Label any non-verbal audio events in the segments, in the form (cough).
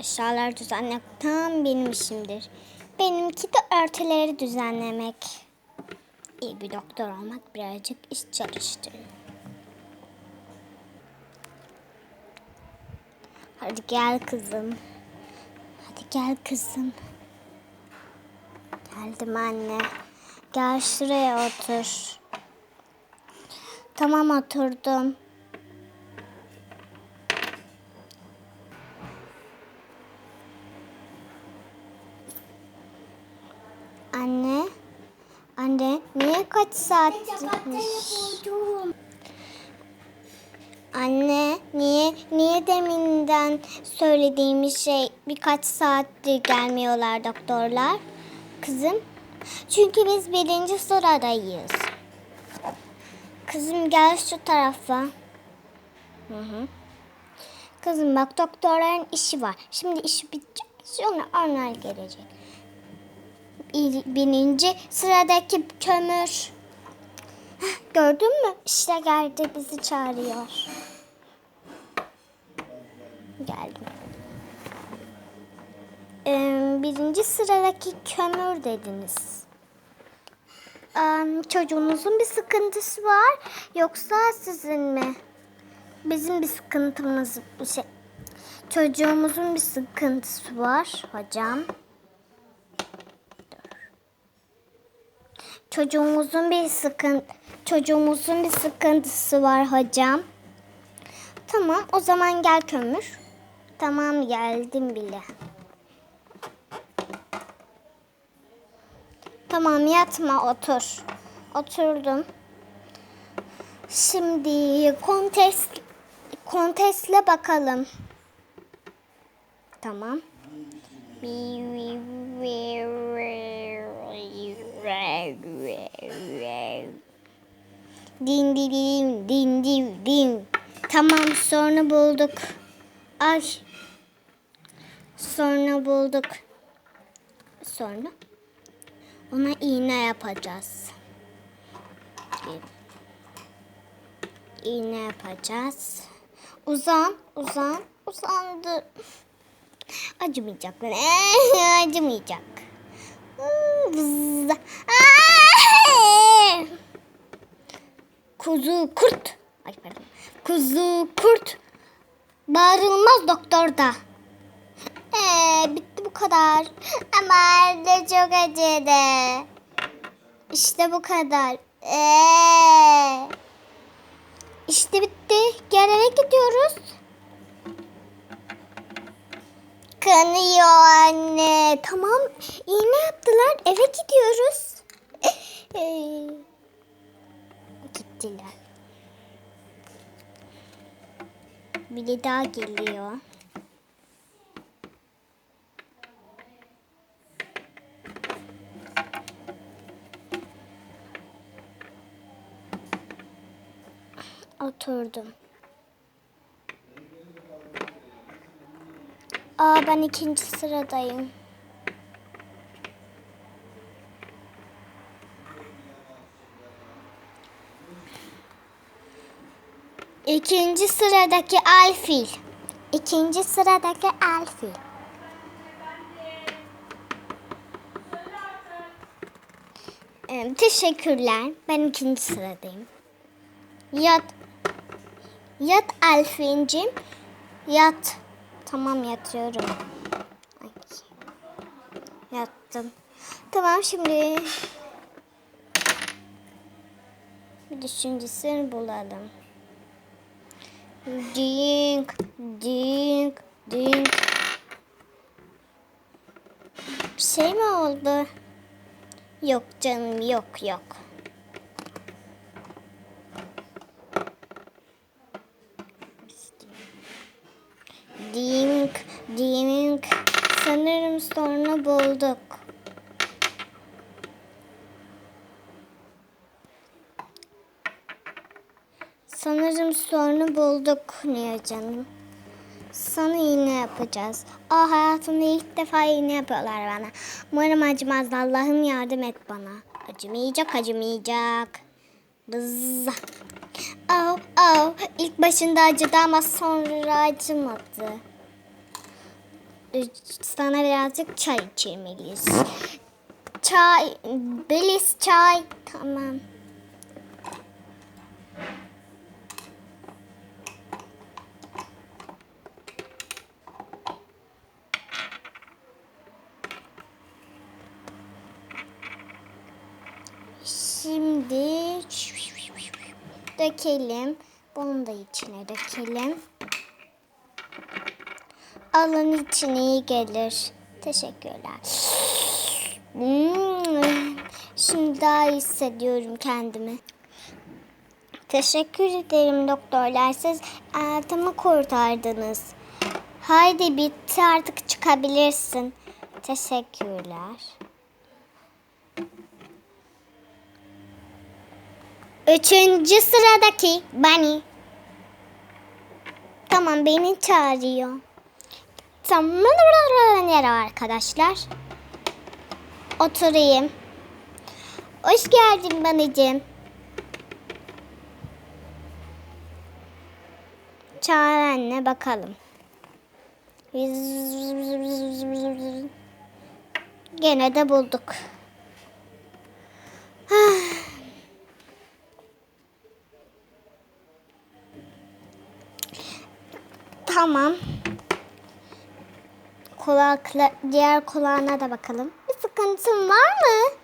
Eşyalar düzenlemek tam benim işimdir. Benimki de örtüleri düzenlemek. İyi bir doktor olmak birazcık iş çalıştırır. Hadi gel kızım. Hadi gel kızım. Geldim anne. Gel şuraya otur. Tamam oturdum. Anne. Anne niye kaç saat? Anne niye niye deminden söylediğimiz şey birkaç saattir gelmiyorlar doktorlar? Kızım çünkü biz birinci sıradayız. Kızım gel şu tarafa. Hı hı. Kızım bak doktorların işi var. Şimdi işi bitecek sonra onlar gelecek. Bir- Birinci sıradaki kömür. Gördün mü? İşte geldi bizi çağırıyor. Geldim. Birinci sıradaki kömür dediniz. Çocuğunuzun bir sıkıntısı var yoksa sizin mi? Bizim bir sıkıntımız bir şey. Çocuğumuzun bir sıkıntısı var hocam. Çocuğumuzun bir sıkın çocuğumuzun bir sıkıntısı var hocam. Tamam o zaman gel kömür. Tamam geldim bile. Tamam yatma otur. Oturdum. Şimdi kontes kontesle bakalım. Tamam. Din din din din din. Tamam sonra bulduk. Ay. Sonra bulduk. Sonra ona iğne yapacağız. İğne yapacağız. Uzan, uzan, uzandı. Acımayacak (laughs) Acımayacak. Kuzu kurt. Ay pardon. Kuzu kurt. Bağırılmaz doktorda. Ee, bitti kadar. Ama de çok acıdı. İşte bu kadar. Ee, işte bitti. Gel eve gidiyoruz. Kanıyor anne. Tamam. İğne yaptılar. Eve gidiyoruz. (laughs) Gittiler. Biri daha geliyor. Oturdum. Aa ben ikinci sıradayım. İkinci sıradaki Alfil. İkinci sıradaki Alfil. Teşekkürler. Ben ikinci sıradayım. Yat. Yat Alfincim. Yat. Tamam yatıyorum. Yattım. Tamam şimdi bir düşüncesini bulalım. Ding, ding, ding. Bir şey mi oldu? Yok canım yok yok. Ding, ding. Sanırım sonra bulduk. Sanırım sonra bulduk niye canım. Sana iğne yapacağız. Aa hayatımda ilk defa iğne yapıyorlar bana. Umarım acımaz. Allah'ım yardım et bana. Acımayacak acımayacak. Oh, oh. İlk başında acıdı ama sonra acımadı. Sana birazcık çay içirmeliyiz. Çay. Beliz çay. Tamam. Şimdi dökelim. Bunu da içine dökelim. Alın içine iyi gelir. Teşekkürler. Şimdi daha iyi hissediyorum kendimi. Teşekkür ederim doktorlar. Siz hayatımı kurtardınız. Haydi bitti artık çıkabilirsin. Teşekkürler. Üçüncü sıradaki Bunny. Tamam beni çağırıyor. Tamam merhaba arkadaşlar. Oturayım. Hoş geldin Bunny'cim. Çağır anne bakalım. Gene de bulduk. Tamam. Kulakla, diğer kulağına da bakalım. Bir sıkıntın var mı?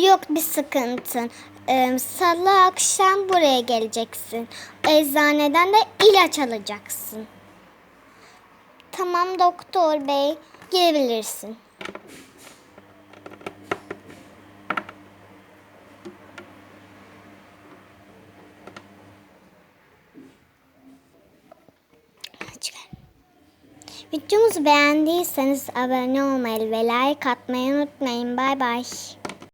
Yok bir sıkıntın. Ee, Salı akşam buraya geleceksin. Eczaneden de ilaç alacaksın. Tamam doktor bey. Girebilirsin. Videomuzu beğendiyseniz abone olmayı ve like atmayı unutmayın. Bay bay.